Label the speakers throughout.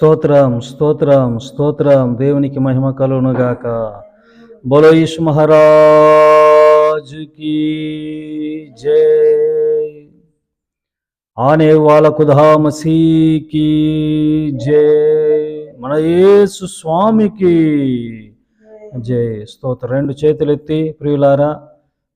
Speaker 1: స్తోత్రం స్తోత్రం స్తోత్రం. దేవునికి మహిమ కలుగునుగాక. బోలో ఈశ్ మహారాజుకి జై. ఆనే వాళ్ళ ఖుదా జై. మన యేసు స్వామికి జై. స్తోత్ర. రెండు చేతులు ఎత్తి ప్రియులారా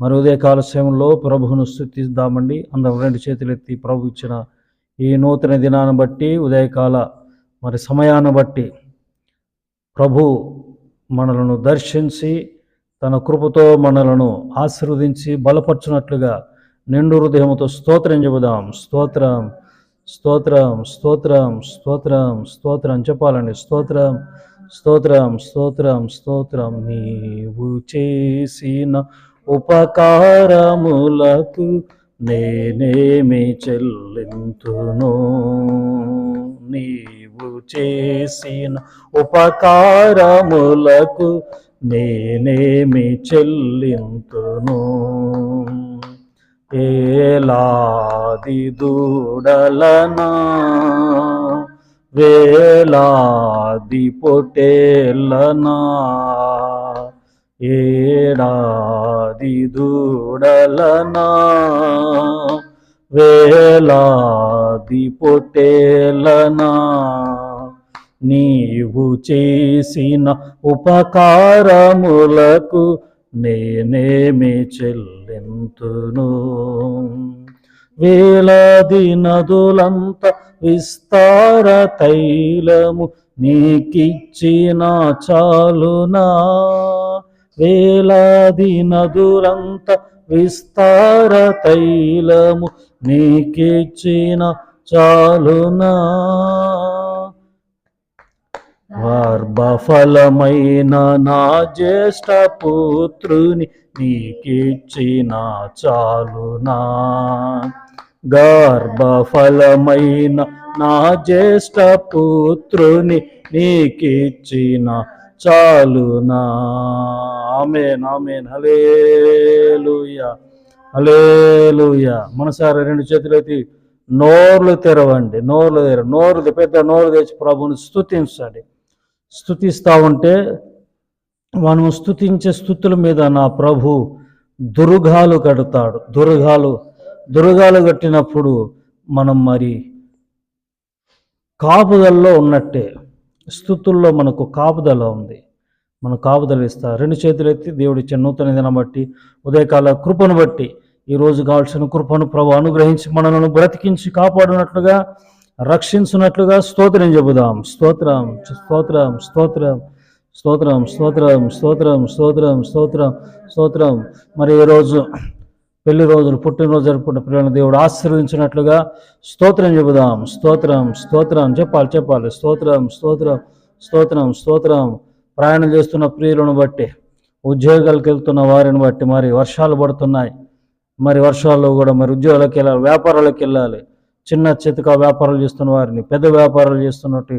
Speaker 1: మరి ఉదయకాల సమయంలో ప్రభువును స్థుతిద్దామండి అందరం రెండు చేతులు ఎత్తి ప్రభు ఇచ్చిన ఈ నూతన దినాన్ని బట్టి ఉదయకాల మరి సమయాన్ని బట్టి ప్రభు మనలను దర్శించి తన కృపతో మనలను ఆశీర్వదించి బలపరచునట్లుగా నిండు హృదయముతో స్తోత్రం చెబుదాం. స్తోత్రం స్తోత్రం స్తోత్రం స్తోత్రం స్తోత్రం చెప్పాలండి. స్తోత్రం స్తోత్రం స్తోత్రం స్తోత్రం. నీవు చేసిన ఉపకారములకు నేనేమి చెల్లింతును? నీవు చేసిన ఉపకారములకు నేనేమి చెల్లింతును? ఏలాది దూడలనా? వేలాది పొటేలనా ఏడాది దూడలనా? వేలా వేలాది పొటేలనా నీవు చేసిన ఉపకారములకు నేనేమి చెల్లింతును? వేలాది నదులంత విస్తార తైలము నీకిచ్చిన చాలునా? వేలాది నదులంత విస్తార తైలము నీకిచ్చిన చాలునా? గర్భఫలమైన నా జ్యేష్ఠ పుత్రుని నీకిచ్చిన చాలునా? గర్భఫలమైన నా జ్యేష్ఠ పుత్రుని నీకిచ్చిన చాలునా? Amen amen. హలేలుయ హలేలుయ మనసారా రెండు చేతులైతే నోర్లు తెరవండి నోర్లు తెర నోరు పెద్ద నోరు తెచ్చి ప్రభుని స్థుతించండి స్థుతిస్తూ ఉంటే మనము స్తుతించే స్థుతుల మీద నా ప్రభు దుర్గాలు కడతాడు. దుర్గాలు దుర్గాలు కట్టినప్పుడు మనం మరి కాపుదల్లో ఉన్నట్టే స్థుతుల్లో మనకు కాపుదల ఉంది. మన కాపుదల ఇస్తా రెండు చేతులు ఎత్తి దేవుడిచ్చే నూతన దినం బట్టి ఉదయకాల కృపను బట్టి ఈ రోజు కావాల్సిన కృపను ప్రభు అనుగ్రహించి మనలను బ్రతికించి కాపాడునట్లుగా రక్షించినట్లుగా స్తోత్రం చెబుదాం స్తోత్రం స్తోత్రం స్తోత్రం స్తోత్రం స్తోత్రం స్తోత్రం స్తోత్రం స్తోత్రం స్తోత్రం మరి ఈ రోజు పెళ్ళి రోజులు పుట్టినరోజు జరుపుకున్న పిల్లలను దేవుడు ఆశీర్వదించినట్లుగా స్తోత్రం చెబుదాం స్తోత్రం స్తోత్రం చెప్పాలి చెప్పాలి స్తోత్రం స్తోత్రం స్తోత్రం స్తోత్రం ప్రయాణం చేస్తున్న ప్రియులను బట్టి ఉద్యోగాలకు వెళ్తున్న వారిని బట్టి మరి వర్షాలు పడుతున్నాయి మరి వర్షాల్లో కూడా మరి ఉద్యోగాలకు వెళ్ళాలి వ్యాపారాలకు వెళ్ళాలి. చిన్న చితక వ్యాపారాలు చేస్తున్న వారిని పెద్ద వ్యాపారాలు చేస్తున్నట్టు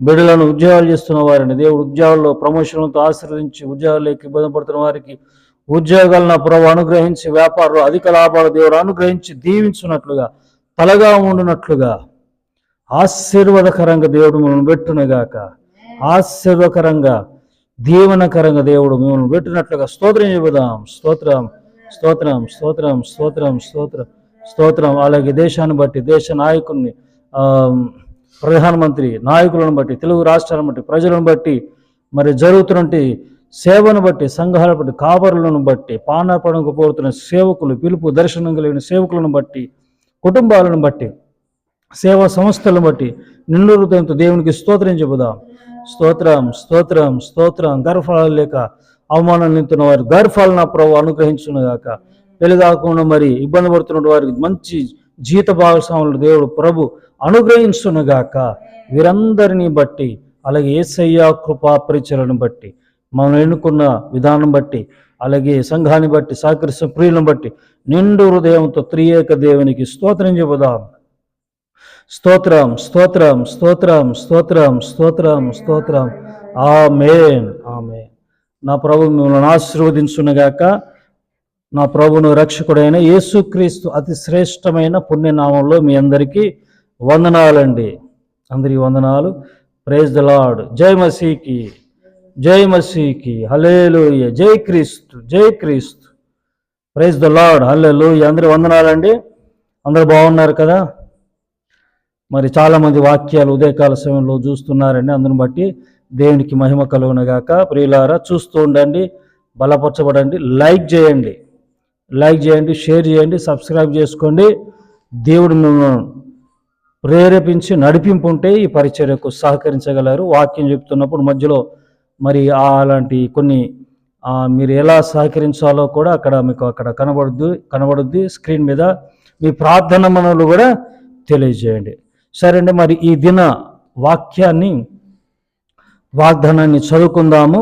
Speaker 1: బిడ్డలను ఉద్యోగాలు చేస్తున్న వారిని దేవుడు ఉద్యోగాల్లో ప్రమోషన్లతో ఆశీర్వదించి ఉద్యోగాలకు ఇబ్బంది పడుతున్న వారికి ఉద్యోగాలను ప్రభు అనుగ్రహించి వ్యాపారులు అధిక లాభాలు దేవుడు అనుగ్రహించి దీవించున్నట్లుగా తలగా ఉండునట్లుగా ఆశీర్వాదకరంగా దేవుడు మిమ్మల్ని పెట్టునగాక. ఆశీర్వకరంగా దీవనకరంగా దేవుడు మిమ్మల్ని పెట్టినట్లుగా స్తోత్రం చెబుదాం స్తోత్రం. స్తోత్రం స్తోత్రం స్తోత్రం స్తోత్రం స్తోత్రం. అలాగే దేశాన్ని బట్టి దేశ నాయకుల్ని ప్రధానమంత్రి నాయకులను బట్టి తెలుగు రాష్ట్రాలను బట్టి ప్రజలను బట్టి మరి జరుగుతున్నటువంటి సేవను బట్టి సంఘాలను బట్టి కాపరులను బట్టి పానపడంకు పోరుతున్న సేవకులు పిలుపు దర్శనం కలిగిన సేవకులను బట్టి కుటుంబాలను బట్టి సేవా సంస్థలను బట్టి నిండు హృదయంతో దేవునికి స్తోత్రం చెబుదాం. స్తోత్రం స్తోత్రం స్తోత్రం. గర్భఫలాలు లేక అవమానం నింతున్న వారి గర్భాలు నా ప్రభు అనుగ్రహించునుగాక పెళ్ళి కాకుండా మరి ఇబ్బంది పడుతున్న వారికి మంచి జీత భాగస్వాములు దేవుడు ప్రభు అనుగ్రహించునుగాక వీరందరినీ బట్టి అలాగే ఏసయ్య కృపా పరిచయలను బట్టి మనం ఎన్నుకున్న విధానం బట్టి అలాగే సంఘాన్ని బట్టి సహకరిస్తున్న ప్రియులను బట్టి నిండు హృదయంతో త్రియేక దేవునికి స్తోత్రం చెబుదాం. స్తోత్రం స్తోత్రం స్తోత్రం స్తోత్రం స్తోత్రం స్తోత్రం. ఆమెన్. ఆమెన్. నా ప్రభు మిమ్మల్ని ఆశీర్వదించునుగాక. నా ప్రభును రక్షకుడైన యేసుక్రీస్తు అతి శ్రేష్టమైన పుణ్యనామంలో మీ అందరికీ వందనాలండి. అందరికీ వందనాలు. Praise the lord. జై మసీకి. జై మసీకి. హలేలుయ జై క్రీస్తు. జై క్రీస్తు. Praise the lord. హల్లెలు అందరి వందనాలండి. అందరు బాగున్నారు కదా? మరి చాలామంది వాక్యాలు ఉదయకాల సమయంలో చూస్తున్నారండి. అందుని బట్టి దేవునికి మహిమ కలుగునగాక ప్రియులారా చూస్తూ ఉండండి బలపరచబడండి లైక్ చేయండి. లైక్ చేయండి షేర్ చేయండి సబ్స్క్రైబ్ చేసుకోండి. దేవుడు మిమ్మల్ని ప్రేరేపించి నడిపింపు ఉంటే ఈ పరిచర్యకు సహకరించగలరు. వాక్యం చెప్తున్నప్పుడు మధ్యలో మరి అలాంటి కొన్ని మీరు ఎలా సహకరించాలో కూడా అక్కడ మీకు అక్కడ కనబడుద్ది కనబడుద్ది. స్క్రీన్ మీద మీ ప్రార్థన మనలు కూడా తెలియజేయండి. సరే అండి మరి ఈ దిన వాక్యాన్ని వాగ్దానాన్ని చదువుకుందాము.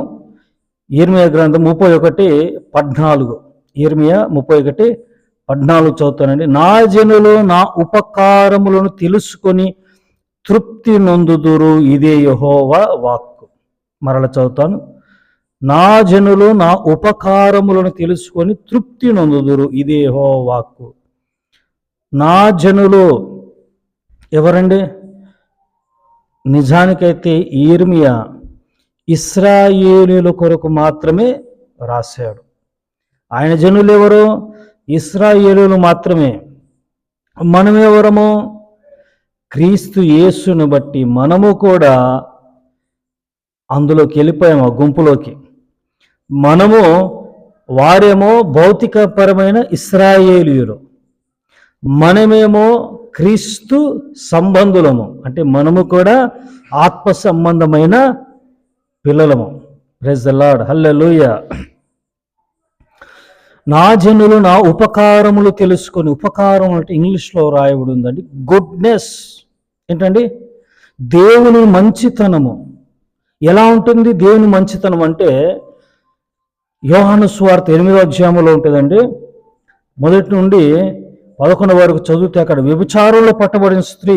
Speaker 1: ఇర్మియా గ్రంథం ముప్పై ఒకటి పద్నాలుగు. ఇర్మియా ముప్పై ఒకటి పద్నాలుగు చదువుతానండి. నా జనులు నా ఉపకారములను తెలుసుకొని తృప్తి నొందుదురు ఇదే యహోవా వాక్కు. మరల చదువుతాను. నా జనులు నా ఉపకారములను తెలుసుకొని తృప్తి నొందుదురు ఇదే యెహోవా వాక్కు. నా జనులు ఎవరండి? నిజానికైతే ఈర్మియా ఇస్రాయేలీల కొరకు మాత్రమే రాశాడు. ఆయన జనులు ఎవరు ఇస్రాయేలీలు మాత్రమే. మనమెవరము? క్రీస్తు యేసును బట్టి మనము కూడా అందులోకి వెళ్ళిపోయాము ఆ గుంపులోకి. మనము వారేమో భౌతికపరమైన ఇస్రాయేలీయులు. మనమేమో క్రీస్తు సంబంధులము. అంటే మనము కూడా ఆత్మ సంబంధమైన పిల్లలము. ప్రెజ్ ద లార్డ్ హల్లెలూయ నా జనులు నా ఉపకారములు తెలుసుకొని ఉపకారం అంటే ఇంగ్లీష్లో రాయబడి ఉందండి గుడ్నెస్ ఏంటండి? దేవుని మంచితనము. ఎలా ఉంటుంది? దేవుని మంచితనం అంటే యోహాను స్వార్థ ఎనిమిదో అధ్యాయంలో ఉంటుందండి. మొదటి నుండి పదకొండు వరకు చదివితే అక్కడ వ్యభిచారంలో పట్టబడిన స్త్రీ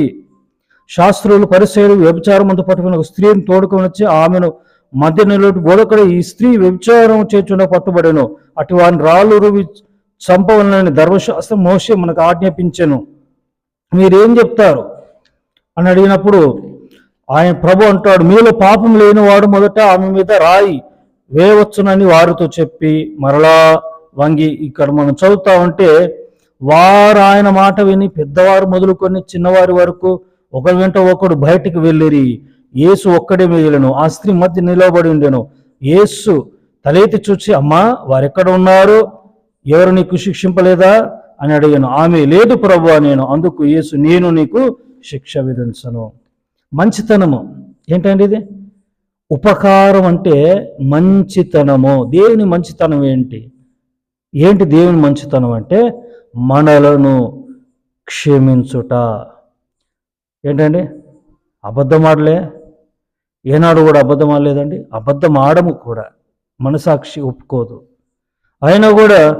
Speaker 1: శాస్త్రులు పరిచయులు వ్యభిచారం అంతా పట్టుకున్న ఒక స్త్రీని తోడుకొని వచ్చి ఆమెను మధ్య నిలబెట్టి ఈ స్త్రీ వ్యభిచారం చేర్చున్న పట్టుబడెను. అటు వారిని రాళ్ళు రువి చంపవలనని ధర్మశాస్త్రం మోసే మనకు ఆజ్ఞాపించెను. మీరేం చెప్తారు? అని అడిగినప్పుడు ఆయన ప్రభు అంటాడు మీలో పాపం లేనివాడు మొదట ఆమె మీద రాయి వేయవచ్చునని వారితో చెప్పి మరలా వంగి ఇక్కడ మనం చదువుతా ఉంటే వారు ఆయన మాట విని పెద్దవారు మొదలుకొని చిన్నవారి వరకు ఒకరి వెంట ఒకడు బయటికి వెళ్ళిరి. యేసు ఒక్కడే మిగిలను ఆ స్త్రీ మధ్య నిలబడి ఉండెను. యేసు తలెత్తి చూచి అమ్మా వారెక్కడ ఉన్నారు? ఎవరు నీకు శిక్షింపలేదా? అని అడిగాను. ఆమె లేదు ప్రభు నేను. అందుకు యేసు నేను నీకు శిక్ష విధించను. మంచితనము. ఏంటండి ఇది? ఉపకారం అంటే మంచితనము. దేవుని మంచితనం ఏంటి? ఏంటి దేవుని మంచితనం అంటే మనలను క్షమించుట. ఏంటండి? అబద్ధం ఆడలే? ఏనాడు కూడా అబద్ధం ఆడలేదండి. అబద్ధం ఆడము కూడా. మనసాక్షి ఒప్పుకోదు. అయినా కూడా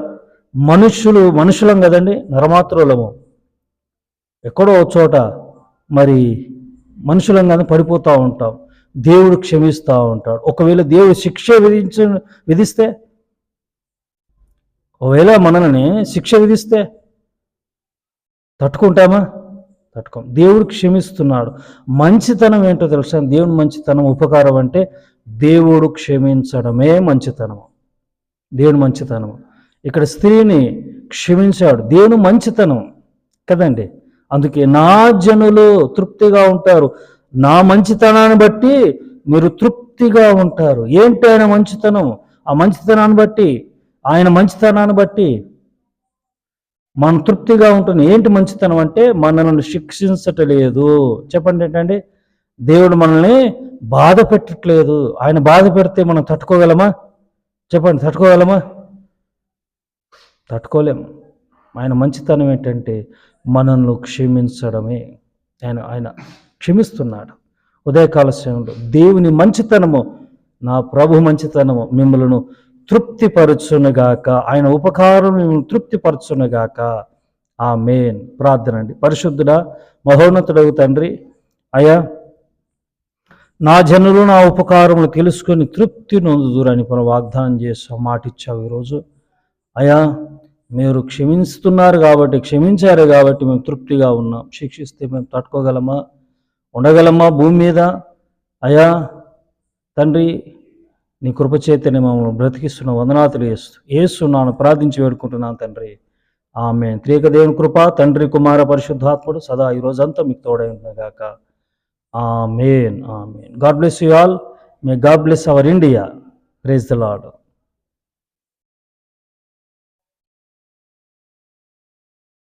Speaker 1: మనుషులు మనుషులం కదండి నరమాత్రులము. ఎక్కడో ఒక చోట మరి మనుషులం కానీ పడిపోతూ ఉంటాం. దేవుడు క్షమిస్తూ ఉంటాడు. ఒకవేళ దేవుడు శిక్ష విధించ విధిస్తే ఒకవేళ మనల్ని శిక్ష విధిస్తే తట్టుకుంటామా? తట్టుకోం దేవుడు క్షమిస్తున్నాడు. మంచితనం ఏంటో తెలుసా? దేవుని మంచితనం ఉపకారం అంటే దేవుడు క్షమించడమే మంచితనము దేవుని మంచితనము ఇక్కడ స్త్రీని క్షమించాడు. దేవుని మంచితనం కదండి? అందుకే నా జనులు తృప్తిగా ఉంటారు. నా మంచితనాన్ని బట్టి మీరు తృప్తిగా ఉంటారు. ఏంటి ఆయన మంచితనం? ఆ మంచితనాన్ని బట్టి ఆయన మంచితనాన్ని బట్టి మనం తృప్తిగా ఉంటుంది ఏంటి మంచితనం అంటే మనల్ని శిక్షించటలేదు. చెప్పండి ఏంటండి? దేవుడు మనల్ని బాధ పెట్టట్లేదు. ఆయన బాధ పెడితే మనం తట్టుకోగలమా? చెప్పండి తట్టుకోగలమా? తట్టుకోలేము ఆయన మంచితనం ఏంటంటే మనల్ని క్షమించడమే. ఆయన ఆయన క్షమిస్తున్నాడు. ఉదయకాల సమయంలో దేవుని మంచితనము నా ప్రభు మంచితనము మిమ్మలను తృప్తిపరచునుగాక. ఆయన ఉపకారం మిమ్మల్ని తృప్తిపరచునుగాక. ఆ మేన్ ప్రార్థన అండి పరిశుద్ధుడా మహోన్నతుడవు తండ్రి అయ్యా నా జనులు నా ఉపకారములు తెలుసుకొని తృప్తి నొందుదురని మనం వాగ్దానం చేసాం మాట ఇచ్చావు ఈరోజు. అయ్యా మీరు క్షమిస్తున్నారు కాబట్టి క్షమించారు కాబట్టి మేము తృప్తిగా ఉన్నాం. శిక్షిస్తే మేము తట్టుకోగలమా? ఉండగలమా భూమి మీద? అయా తండ్రి నీ కృపచేతనే మమ్మల్ని బ్రతికిస్తున్న వందనాతులు ఏసు నాను ప్రార్థించి వేడుకుంటున్నాను తండ్రి. ఆమె త్రియక దేవుని కృప తండ్రి కుమార పరిశుద్ధాత్ముడు సదా ఈ రోజంతా మీకు తోడై amen. Amen. God bless you all. May God bless our India. Praise the lord